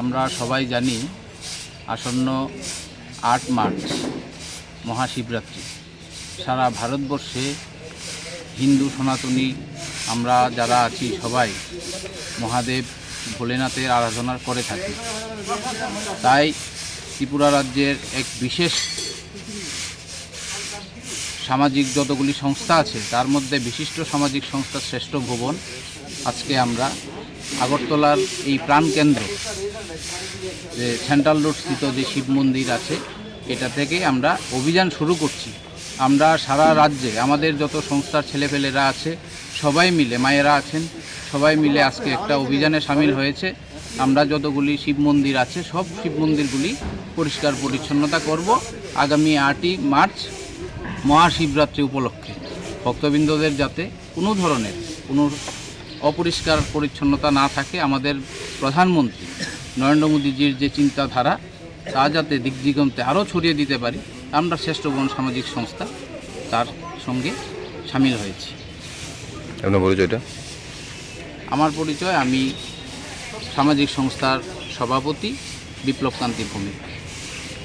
আমরা সবাই জানি আসন্ন আট মার্চ মহাশিবরাত্রি। সারা ভারতবর্ষে হিন্দু সনাতনী, আমরা যারা আছি সবাই মহাদেব ভোলেনাথের আরাধনা করে থাকি। তাই ত্রিপুরা রাজ্যের এক বিশেষ সামাজিক যতগুলি সংস্থা আছে, তার মধ্যে বিশিষ্ট সামাজিক সংস্থা শ্রেষ্ঠ ভুবন আজকে আমরা আগরতলার এই প্রাণকেন্দ্র, যে সেন্ট্রাল রোড স্থিত যে শিব মন্দির আছে, এটা থেকে আমরা অভিযান শুরু করছি। আমরা সারা রাজ্যে, আমাদের যত সংস্থার ছেলেপেলেরা আছে, সবাই মিলে, মায়েরা আছেন, সবাই মিলে আজকে একটা অভিযানে সামিল হয়েছে। আমরা যতগুলি শিব মন্দির আছে, সব শিব মন্দিরগুলি পরিষ্কার পরিচ্ছন্নতা করব। আগামী আটই মার্চ মহাশিবরাত্রি উপলক্ষে। ভক্তবৃন্দদের যাতে কোনো ধরনের কোনো অপরিষ্কার পরিচ্ছন্নতা না থাকে আমাদের প্রধানমন্ত্রী নরেন্দ্র মোদীজির যে চিন্তাধারা তা যাতে দিক দিগন্তে আরও ছড়িয়ে দিতে পারি আমরা শ্রেষ্ঠ বন সামাজিক সংস্থা তার সঙ্গে সামিল হয়েছি। আপনার পরিচয়টা? আমার পরিচয় আমি সামাজিক সংস্থার সভাপতি বিপ্লব বিপ্লবকান্তি ভৌমিক।